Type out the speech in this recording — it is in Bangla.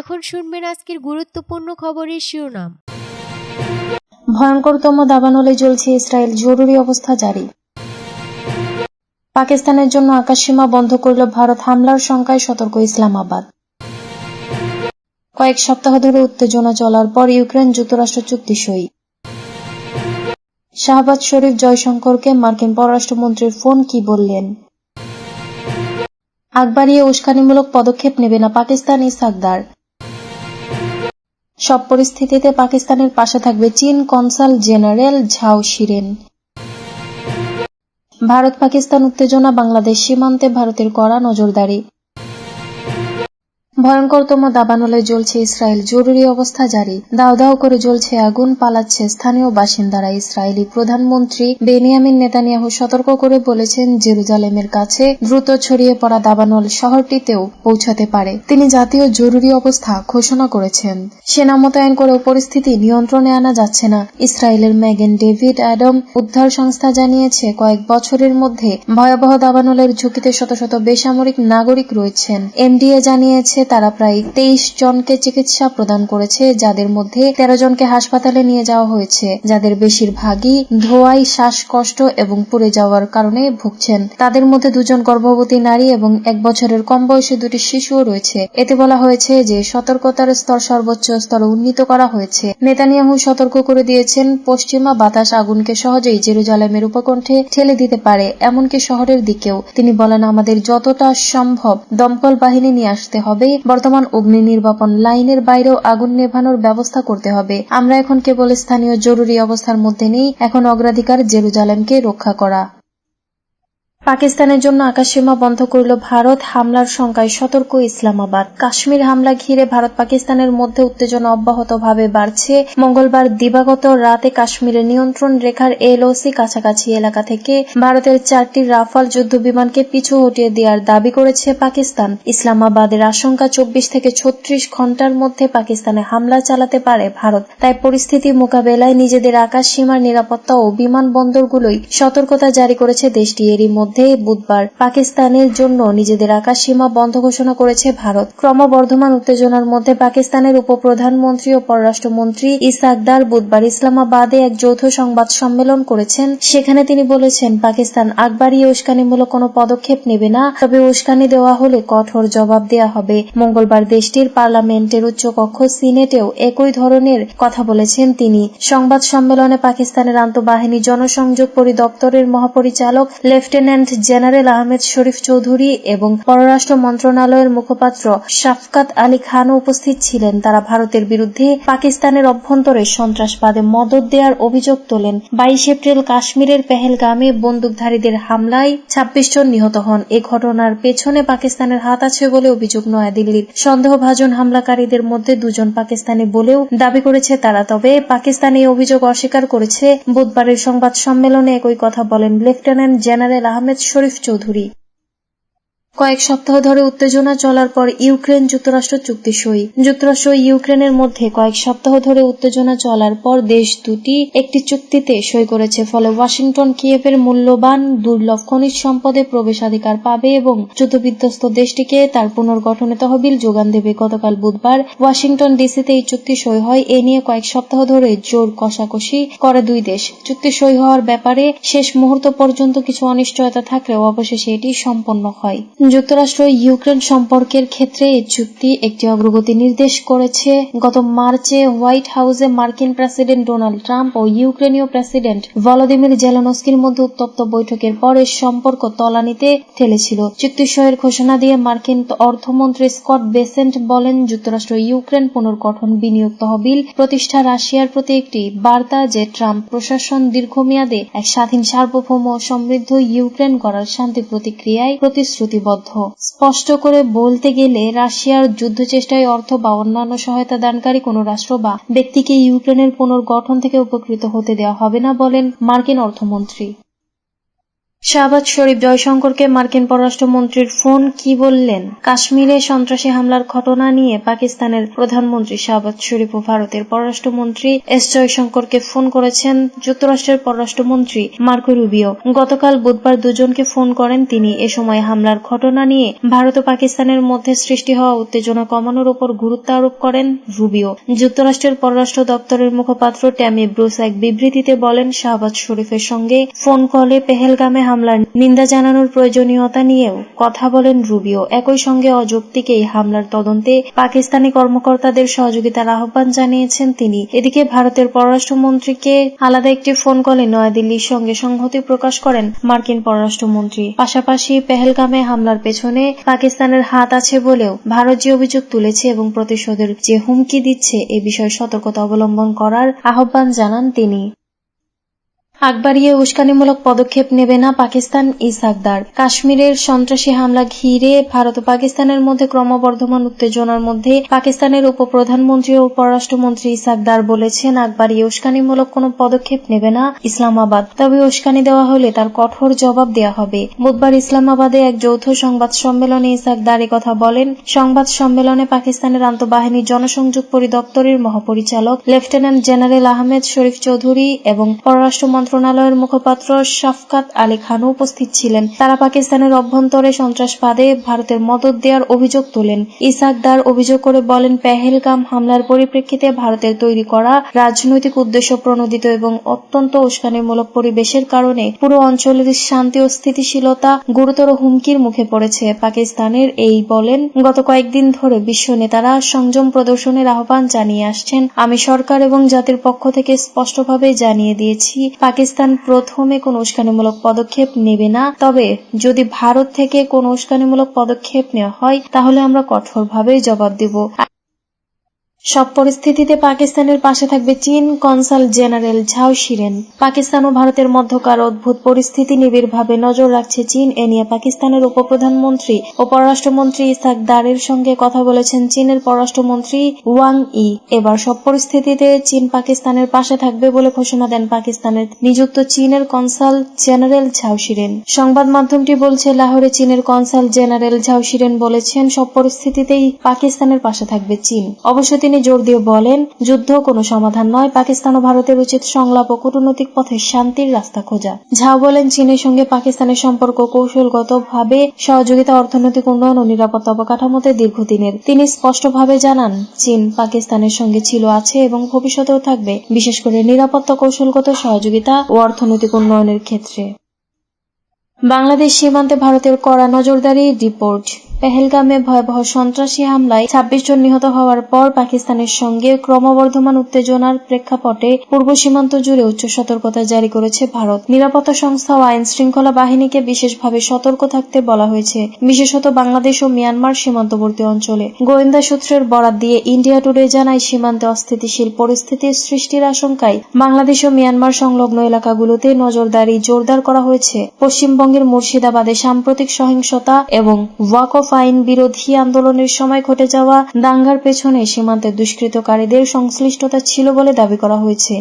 এখন শুনবেন আজকের গুরুত্বপূর্ণ খবরের শিরোনাম। ভয়ঙ্করতম দাবানলে জ্বলছে ইসরায়েল জরুরি অবস্থা জারি। পাকিস্তানের জন্য আকাশসীমা বন্ধ করল ভারত। হামলার শঙ্কায় সতর্ক ইসলামাবাদ। কয়েক সপ্তাহ ধরে উত্তেজনা চলার পর ইউক্রেন যুক্তরাষ্ট্র চুক্তি সই। শাহবাজ শরীফ জয়শঙ্করকে মার্কিন পররাষ্ট্রমন্ত্রীর ফোন কি বললেন? আগ বাড়িয়ে উস্কানিমূলক পদক্ষেপ নেবে না পাকিস্তান ইসাকদার সব পরিস্থিতিতে পাকিস্তানের পাশে থাকবে চীন consul general Zhao Shiren. Bharat Pakistan উত্তেজনা বাংলাদেশ সীমান্তে ভারতের কড়া নজরদারি। ভয়ঙ্করতম দাবানলে জ্বলছে ইসরায়েল। জরুরি অবস্থা জারি। দাও দাও করে জ্বলছে আগুন, পালাচ্ছে স্থানীয় বাসিন্দারা। ইসরায়েলি প্রধানমন্ত্রী বেনিয়ামিন নেতানিয়াহু সতর্ক করে বলেছেন, জেরুজালেমের কাছে দ্রুত ছড়িয়ে পড়া দাবানল শহরটিতেও পৌঁছাতে পারে। তিনি জাতীয় জরুরি অবস্থা ঘোষণা করেছেন। সেনা মোতায়েন করেও পরিস্থিতি নিয়ন্ত্রণে আনা যাচ্ছে না। ইসরায়েলের ম্যাগেন ডেভিড অ্যাডম উদ্ধার সংস্থা জানিয়েছে, কয়েক বছরের মধ্যে ভয়াবহ দাবানলের ঝুঁকিতে শত শত বেসামরিক নাগরিক রয়েছেন। এমডিএ জানিয়েছে তারা প্রায় তেইশ জনকে চিকিৎসা প্রদান করেছে, যাদের মধ্যে তেরো জনকে হাসপাতালে নিয়ে যাওয়া হয়েছে। যাদের বেশিরভাগই ধোয়াই শ্বাসকষ্ট এবং পুড়ে যাওয়ার কারণে ভুগছেন। তাদের মধ্যে দুজন গর্ভবতী নারী এবং এক বছরের কম বয়সী দুটি শিশুও রয়েছে। এতে বলা হয়েছে যে সতর্কতার স্তর সর্বোচ্চ স্তরে উন্নীত করা হয়েছে। নেতানিয়াহু সতর্ক করে দিয়েছেন, পশ্চিমা বাতাস আগুনকে সহজেই জেরুজালেমের উপকণ্ঠে ঠেলে দিতে পারে এমনকি শহরের দিকেও। তিনি বলেন, আমাদের যতটা সম্ভব দমকল বাহিনী নিয়ে আসতে হবে বর্তমান অগ্নি নির্বাপন লাইনের বাইরেও আগুন নেভানোর ব্যবস্থা করতে হবে। আমরা এখন কেবল স্থানীয় জরুরি অবস্থার মধ্যে নেই, এখন অগ্রাধিকার জেরুজালেমকে রক্ষা করা। পাকিস্তানের জন্য আকাশসীমা বন্ধ করল ভারত। হামলার শঙ্কায় সতর্ক ইসলামাবাদ। কাশ্মীর হামলা ঘিরে ভারত পাকিস্তানের মধ্যে উত্তেজনা অব্যাহতভাবে বাড়ছে। মঙ্গলবার দিবাগত রাতে কাশ্মীরের নিয়ন্ত্রণ রেখার এলওসি কাছাকাছি এলাকা থেকে ভারতের চারটি রাফাল যুদ্ধ বিমানকে পিছু হটিয়ে দেওয়ার দাবি করেছে পাকিস্তান। ইসলামাবাদের আশঙ্কা, চব্বিশ থেকে ছত্রিশ ঘণ্টার মধ্যে পাকিস্তানে হামলা চালাতে পারে ভারত। তাই পরিস্থিতি মোকাবেলায় নিজেদের আকাশ সীমার নিরাপত্তা ও বিমানবন্দরগুলোই সতর্কতা জারি করেছে দেশটি। এরই মধ্যে বুধবার পাকিস্তানের জন্য নিজেদের আকাশ সীমা বন্ধ ঘোষণা করেছে ভারত। ক্রমবর্ধমান উত্তেজনার মধ্যে পাকিস্তানের উপপ্রধানমন্ত্রী ও পররাষ্ট্রমন্ত্রী ইসাকদার বুধবার ইসলামাবাদে এক যৌথ সংবাদ সম্মেলন করেছেন। সেখানে তিনি বলেছেন, পাকিস্তান আগ উস্কানিমূলক কোনো পদক্ষেপ নেবে না, তবে উস্কানি দেওয়া হলে কঠোর জবাব দেওয়া হবে। মঙ্গলবার দেশটির পার্লামেন্টের উচ্চকক্ষ সিনেটেও একই ধরনের কথা বলেছেন তিনি। সংবাদ সম্মেলনে পাকিস্তানের আন্তঃবাহিনী জনসংযোগ পরিদপ্তরের মহাপরিচালক লেফটেন্যান্ট জেনারেল আহমেদ শরীফ চৌধুরী এবং পররাষ্ট্র মন্ত্রণালয়ের মুখপাত্র শাফকাত আলী খানও উপস্থিত ছিলেন। তারা ভারতের বিরুদ্ধে পাকিস্তানের অভ্যন্তরে সন্ত্রাসবাদে মদত দেওয়ার অভিযোগ তোলেন। বাইশ এপ্রিল কাশ্মীরের পেহেলগামে বন্দুকধারীদের হামলায় ছাব্বিশ জন নিহত হন। এ ঘটনার পেছনে পাকিস্তানের হাত আছে বলে অভিযোগ নয়াদিল্লির। সন্দেহভাজন হামলাকারীদের মধ্যে দুজন পাকিস্তানি বলেও দাবি করেছে তারা। তবে পাকিস্তান এই অভিযোগ অস্বীকার করেছে। বুধবারের সংবাদ সম্মেলনে একই কথা বলেন লেফটেন্যান্ট জেনারেল আহমেদ শরীফ চৌধুরী। কয়েক সপ্তাহ ধরে উত্তেজনা চলার পর ইউক্রেন যুক্তরাষ্ট্র চুক্তি সই। যুক্তরাষ্ট্র ইউক্রেনের মধ্যে কয়েক সপ্তাহ ধরে উত্তেজনা চলার পর দেশ দুটি একটি চুক্তিতে সই করেছে, ফলে ওয়াশিংটন, কিয়েভের মূল্যবান দুর্লভ খনিজ সম্পদে প্রবেশাধিকার পাবে এবং যুদ্ধবিধ্বস্ত দেশটিকে তার পুনর্গঠনে তহবিল যোগান দেবে। গতকাল বুধবার ওয়াশিংটন ডিসিতে এই চুক্তি সই হয়। এ নিয়ে কয়েক সপ্তাহ ধরে জোর কষাকষি করে দুই দেশ। চুক্তি সই হওয়ার ব্যাপারে শেষ মুহূর্ত পর্যন্ত কিছু অনিশ্চয়তা থাকলেও অবশেষে এটি সম্পন্ন হয়। যুক্তরাষ্ট্র ইউক্রেন সম্পর্কের ক্ষেত্রে এই চুক্তি একটি অগ্রগতি নির্দেশ করেছে। গত মার্চে হোয়াইট হাউসে মার্কিন প্রেসিডেন্ট ডোনাল্ড ট্রাম্প ও ইউক্রেনীয় প্রেসিডেন্ট ভলোদিমির জেলানস্কির মধ্যে উত্তপ্ত বৈঠকের পরে সম্পর্ক তলানিতে ঠেলেছিল। চুক্তি সইয়ের ঘোষণা দিয়ে মার্কিন অর্থমন্ত্রী স্কট বেসেন্ট বলেন, যুক্তরাষ্ট্র ইউক্রেন পুনর্গঠন বিনিয়োগ তহবিল প্রতিষ্ঠা রাশিয়ার প্রতি একটি বার্তা যে ট্রাম্প প্রশাসন দীর্ঘমেয়াদে এক স্বাধীন সার্বভৌম সমৃদ্ধ ইউক্রেন গড়ার শান্তি প্রতিক্রিয়ায় প্রতিশ্রুতিবদ্ধ। স্পষ্ট করে বলতে গেলে, রাশিয়ার যুদ্ধ চেষ্টায় অর্থ বা অন্যান্য সহায়তা দানকারী কোন রাষ্ট্র বা ব্যক্তিকে ইউক্রেনের পুনর্গঠন থেকে উপকৃত হতে দেওয়া হবে না বলেন মার্কিন অর্থমন্ত্রী। শাহবাজ শরীফ জয়শঙ্করকে মার্কিন পররাষ্ট্রমন্ত্রীর ফোন কি বললেন? কাশ্মীরে সন্ত্রাসী হামলার ঘটনা নিয়ে পাকিস্তানের প্রধানমন্ত্রী শাহবাজ শরীফ ও ভারতের পররাষ্ট্রমন্ত্রী এস জয়শঙ্করকে ফোন করেছেন যুক্তরাষ্ট্রের পররাষ্ট্রমন্ত্রী মার্কো রুবিও। গতকাল বুধবার দুজনকে ফোন করেন তিনি এ সময় হামলার ঘটনা নিয়ে। ভারত ও পাকিস্তানের মধ্যে সৃষ্টি হওয়া উত্তেজনা কমানোর উপর গুরুত্ব আরোপ করেন রুবিও। যুক্তরাষ্ট্রের পররাষ্ট্র দপ্তরের মুখপাত্র ট্যামি ব্রুস এক বিবৃতিতে বলেন, শাহবাজ শরীফের সঙ্গে ফোন কলে পেহেলগামে হামলার নিন্দা জানানোর প্রয়োজনীয়তা নিয়েও কথা বলেন রুবিও। একই সঙ্গে অযৌক্তিক এই হামলার তদন্তে পাকিস্তানি কর্মকর্তাদের সহযোগিতার আহ্বান জানিয়েছেন তিনি। এদিকে ভারতের পররাষ্ট্রমন্ত্রীকে আলাদা একটি ফোন কলে নয়াদিল্লির সঙ্গে সংহতি প্রকাশ করেন মার্কিন পররাষ্ট্রমন্ত্রী। পাশাপাশি পেহেলগামে হামলার পেছনে পাকিস্তানের হাত আছে বলেও ভারত যে অভিযোগ তুলেছে এবং প্রতিশোধের যে হুমকি দিচ্ছে এ বিষয়ে সতর্কতা অবলম্বন করার আহ্বান জানান তিনি। আকবরিয়ে উস্কানিমূলক পদক্ষেপ নেবে না পাকিস্তান ইসাকদার কাশ্মীরের সন্ত্রাসী হামলা ঘিরে ভারত ও পাকিস্তানের মধ্যে ক্রমবর্ধমান উত্তেজনার মধ্যে পাকিস্তানের উপপ্রধানমন্ত্রী ও পররাষ্ট্রমন্ত্রী ইসাকদার বলেছেন আকবরিয়ে উস্কানিমূলক কোনো পদক্ষেপ নেবে না ইসলামাবাদ। তবে উস্কানি দেওয়া হলে তার কঠোর জবাব দেওয়া হবে। বুধবার ইসলামাবাদে এক যৌথ সংবাদ সম্মেলনে ইসাকদার কথা বলেন। সংবাদ সম্মেলনে পাকিস্তানের আন্তঃবাহিনী জনসংযোগ পরিদপ্তরের মহাপরিচালক লেফটেন্যান্ট জেনারেল আহমেদ শরীফ চৌধুরী এবং পররাষ্ট্র মন্ত্রণালয়ের মুখপাত্র শাফকাত আলী খানও উপস্থিত ছিলেন। তারা পাকিস্তানের অভ্যন্তরে সন্ত্রাসবাদে ভারতের মদত দেওয়ার অভিযোগ তোলেন। ইসাকদার অভিযোগ করে বলেন, পেহেলগাম হামলার পরিপ্রেক্ষিতে ভারতের তৈরি করা রাজনৈতিক উদ্দেশ্য প্রণোদিত এবং অত্যন্ত উস্কানিমূলক পরিবেশের কারণে পুরো অঞ্চলের শান্তি ও স্থিতিশীলতা গুরুতর হুমকির মুখে পড়েছে। পাকিস্তানের এই বলেন, গত কয়েকদিন ধরে বিশ্ব নেতারা সংযম প্রদর্শনের আহ্বান জানিয়ে আসছেন। আমি সরকার এবং জাতির পক্ষ থেকে স্পষ্টভাবে জানিয়ে দিয়েছি পাকিস্তান প্রথমে কোনো উস্কানিমূলক পদক্ষেপ নেবে না। তবে যদি ভারত থেকে কোনো উস্কানিমূলক পদক্ষেপ নেওয়া হয়, তাহলে আমরা কঠোরভাবে জবাব দেব। সব পরিস্থিতিতে পাকিস্তানের পাশে থাকবে চীন consul general Zhao Shiren. Pakistan ও ভারতের মধ্যকার অদ্ভুত পরিস্থিতি নিবিড়ভাবে নজর রাখছে চীন। এ নিয়ে পাকিস্তানের উপপ্রধানমন্ত্রী ও পররাষ্ট্রমন্ত্রী ইসাক দারের সঙ্গে কথা বলেছেন চীনের পররাষ্ট্রমন্ত্রী ওয়াং ই। এবার সব পরিস্থিতিতে চীন পাকিস্তানের পাশে থাকবে বলে ঘোষণা দেন পাকিস্তানের নিযুক্ত চীনের কনসাল জেনারেল ঝাও শিরেন। সংবাদ মাধ্যমটি বলছে, লাহোরে চীনের কনসাল জেনারেল ঝাও শিরেন বলেছেন, সব পরিস্থিতিতেই পাকিস্তানের পাশে থাকবে চীন। অবশ্য তিনি জোর দিয়ে বলেন, যুদ্ধ কোনো সমাধান নয়, পাকিস্তান ও ভারতের উচিত সংলাপ ও কূটনৈতিক পথে শান্তির রাস্তা খোঁজা। ঝাও বলেন, চীনের সঙ্গে পাকিস্তানের সম্পর্ক কৌশলগতভাবে সহযোগিতা, অর্থনৈতিক উন্নয়ন ও নিরাপত্তা অবকাঠামোতে দীর্ঘদিনের। তিনি স্পষ্টভাবে জানান, চীন পাকিস্তানের সঙ্গে ছিল, আছে এবং ভবিষ্যতেও থাকবে, বিশেষ করে নিরাপত্তা কৌশলগত সহযোগিতা ও অর্থনৈতিক উন্নয়নের ক্ষেত্রে। বাংলাদেশ সীমান্তে ভারতের কড়া নজরদারি রিপোর্ট। পেহেলগামে ভয়াবহ সন্ত্রাসী হামলায় ছাব্বিশ জন নিহত হওয়ার পর পাকিস্তানের সঙ্গে ক্রমবর্ধমান উত্তেজনার প্রেক্ষাপটে পূর্ব সীমান্ত জুড়ে উচ্চ সতর্কতা জারি করেছে ভারত। নিরাপত্তা সংস্থা ও আইন শৃঙ্খলা বাহিনীকে বিশেষভাবে সতর্ক থাকতে বলা হয়েছে, বিশেষত বাংলাদেশ ও মিয়ানমার সীমান্তবর্তী অঞ্চলে। গোয়েন্দা সূত্রের বরাত দিয়ে ইন্ডিয়া টুডে জানায়, সীমান্তে অস্থিতিশীল পরিস্থিতির সৃষ্টির আশঙ্কায় বাংলাদেশ ও মিয়ানমার সংলগ্ন এলাকাগুলোতে নজরদারি জোরদার করা হয়েছে। পশ্চিমবঙ্গের মুর্শিদাবাদে সাম্প্রতিক সহিংসতা এবং ওয়াক অফ আইন বিরোধী আন্দোলনের সময় ঘটে যাওয়া দাঙ্গার পেছনে সীমান্তে দুষ্কৃতকারীদের সংশ্লিষ্টতা ছিল বলে দাবি করা হয়েছে।